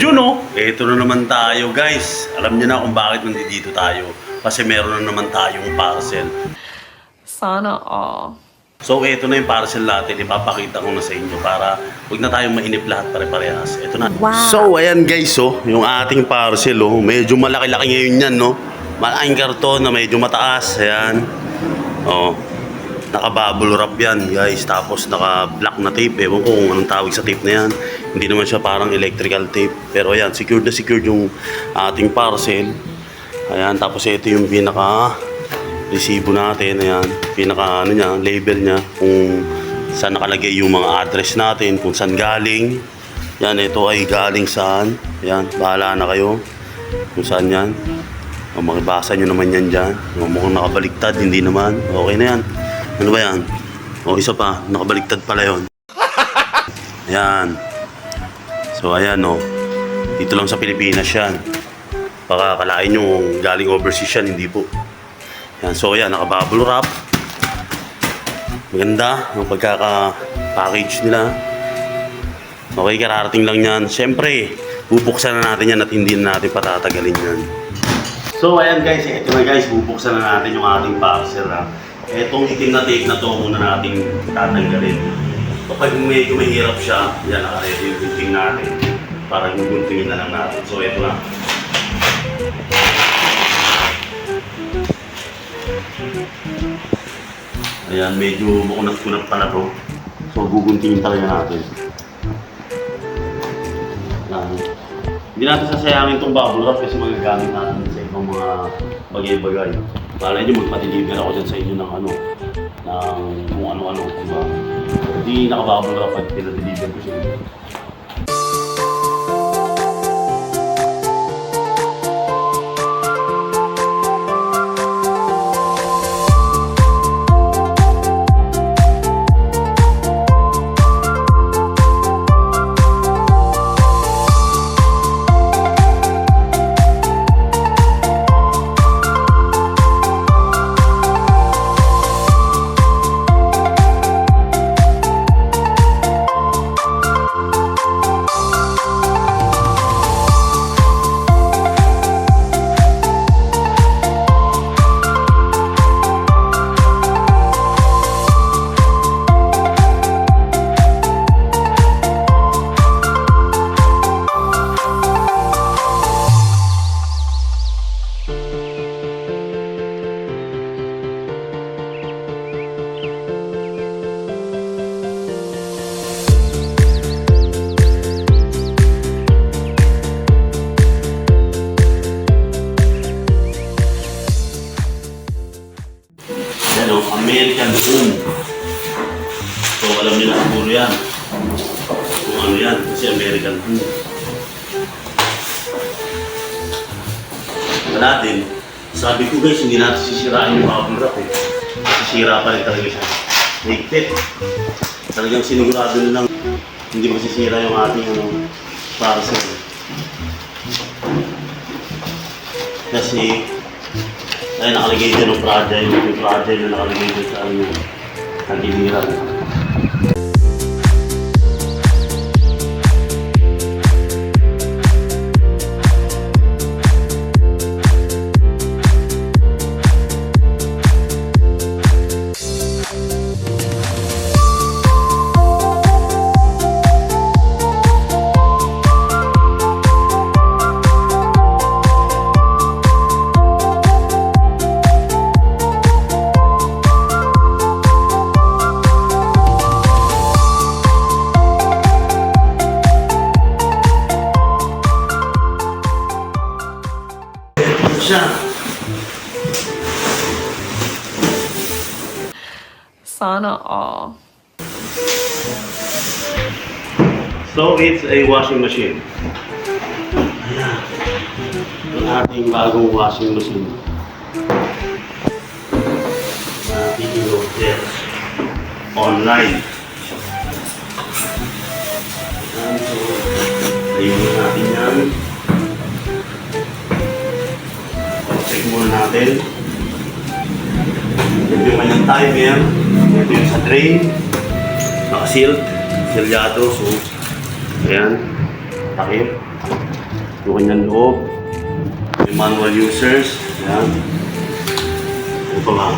Yun oh, eto na naman tayo guys. Alam niyo na kung bakit nandito tayo. Kasi meron na naman tayong parcel. Sana all. So eto na yung parcel natin. Ipapakita ko na sa inyo para huwag na tayong mainip lahat pare-parehas. Eto na. Wow. So ayan guys oh, yung ating parcel oh. Medyo malaki-laki ngayon yan no. Malaking karton na medyo mataas. Ayan. Oh. Naka-bubble wrap yan guys. Tapos naka-black na tape. Ewan ko kung anong tawag sa tape na yan. Hindi naman siya parang electrical tape. Pero ayan, secured na secured yung ating parcel. Ayan, tapos ito yung pinaka resibo natin. Ayan, pinaka ano niya, label niya. Kung saan nakalagay yung mga address natin, kung saan galing. Yan, ito ay galing saan. Ayan, bahala na kayo kung saan yan. O, makibasa nyo naman yan dyan. O, mukhang nakabaliktad, hindi naman. Okay na yan. Ano ba yan? O, isa pa, nakabaliktad pala yon. Ayan. So, ayan o. Dito lang sa Pilipinas yan. Baka kalain nyo galing overseas yan, hindi po. Yan, so ayan, naka-bubble wrap. Maganda ang pagkaka-package nila. Okay, kararating lang yan. Siyempre, bubuksan na natin yan at hindi na natin patatagalin yan. So ayan guys, ito na guys, bubuksan na natin yung ating parcel ha. Etong itim na tape na to muna nating tatanggalin. Kapag medyo mahirap siya, yan nakaredy yung gunting natin. Para guguntingin na lang natin. So ito na. Ayan, medyo makunat-kunat pala to. So guguntingin talaga natin. Yan. Hindi natin sasayangin itong bubble wrap kasi magagamit natin sa ibang mga bagay-bagay. Malay nyo, magpa-deliver ako dyan sa inyo ng ano, ng kung ano-ano. Diba? Hindi naka-bubble wrap at pinadeliver ko sa inyo. Yan o, American Boom. So alam niyo na siguro yan. Kung ano yan, kasi American Boom. Wala din. Sabi ko guys, hindi natin sisirain yung bubble wrap eh. Sisira pa rin talaga siya. Higpit. Talagang sinigurado nilang hindi masisira yung ating ano, parcel. Kasi ay nakalagay dyan yung fragile, yung fragile na nakalagay dyan sa ano, nagiliran. Sana all. So it's a washing machine. Ang ating bagong washing machine. Ating in-order online. Ayan, so, ayun natin yan. Check muna natin. Ito yung kanyang timer. Ito sa drain. Naka-sealed. Selyado. So, ayan. Takip. Yung kanyang loob. Yung manual users. Yan. Ano pa ba?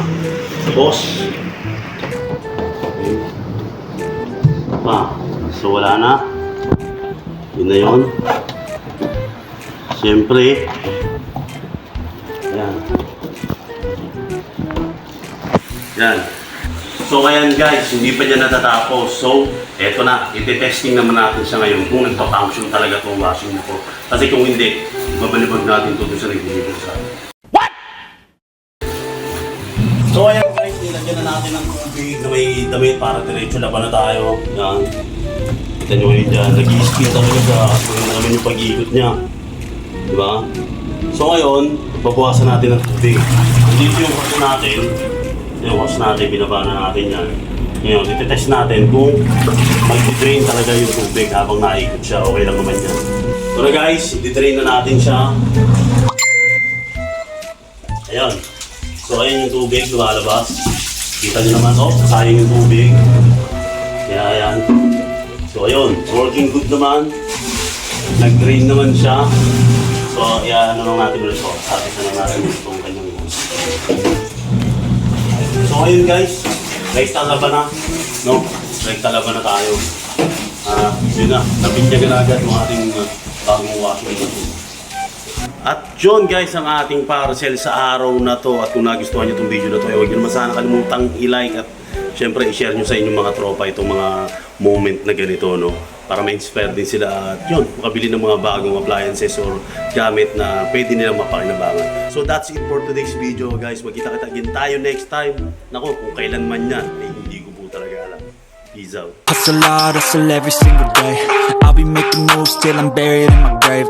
Tapos. Okay. Pa. So wala na. Yun na yun. Siyempre. Yan. Yan. So ayan guys, hindi pa niya natatapos. So, eto na, iti-testing naman natin siya ngayon kung nagpa-function talaga itong washing na to. Kasi kung hindi, babalibag natin ito sa nag-deliver sa atin. What? So ayan guys, nilagyan na natin ng tubig na may damit para diretso laban na tayo. Yan. Kita nyo ngayon dyan, nag-i-spin talaga. Kung naman yung pag-iikot niya. Di ba? So ngayon, babawasan natin ng tubig. Dito yung hose natin. Yung hose natin, binaba na natin yan. Ngayon, iti-test natin kung mag-drain talaga yung tubig habang naikot siya. Okay lang naman yan. So na guys, i-drain na natin siya. Ayan. So ayan yung tubig, lumalabas. Kita nyo naman, oh, sayang yung tubig. Kaya ayan. So ayun, working good naman. Nag-drain naman siya. So, iya, ano lang natin ulit po. Sabi na lang natin itong kanyang hose. So, ayun guys. Right talaba na. No? Right talaba na tayo. Ah, yun na. Napinyagan na agad yung ating uh, bagong washing machine. At yun guys ang ating parcel sa araw na to at kung nagustuhan nyo itong video na to ay huwag nyo naman sana kalimutang i-like at syempre i-share nyo sa inyong mga tropa itong mga moment na ganito no para ma-inspire din sila at yun makabili ng mga bagong appliances or gamit na pwede nilang mapakinabangan. So that's it for today's video guys. Magkita-kita again tayo next time. Nako kung kailan man yan eh, hindi ko po talaga alam. Peace out. Hustle hard, hustle every single day. I'll be making moves till I'm buried in my grave.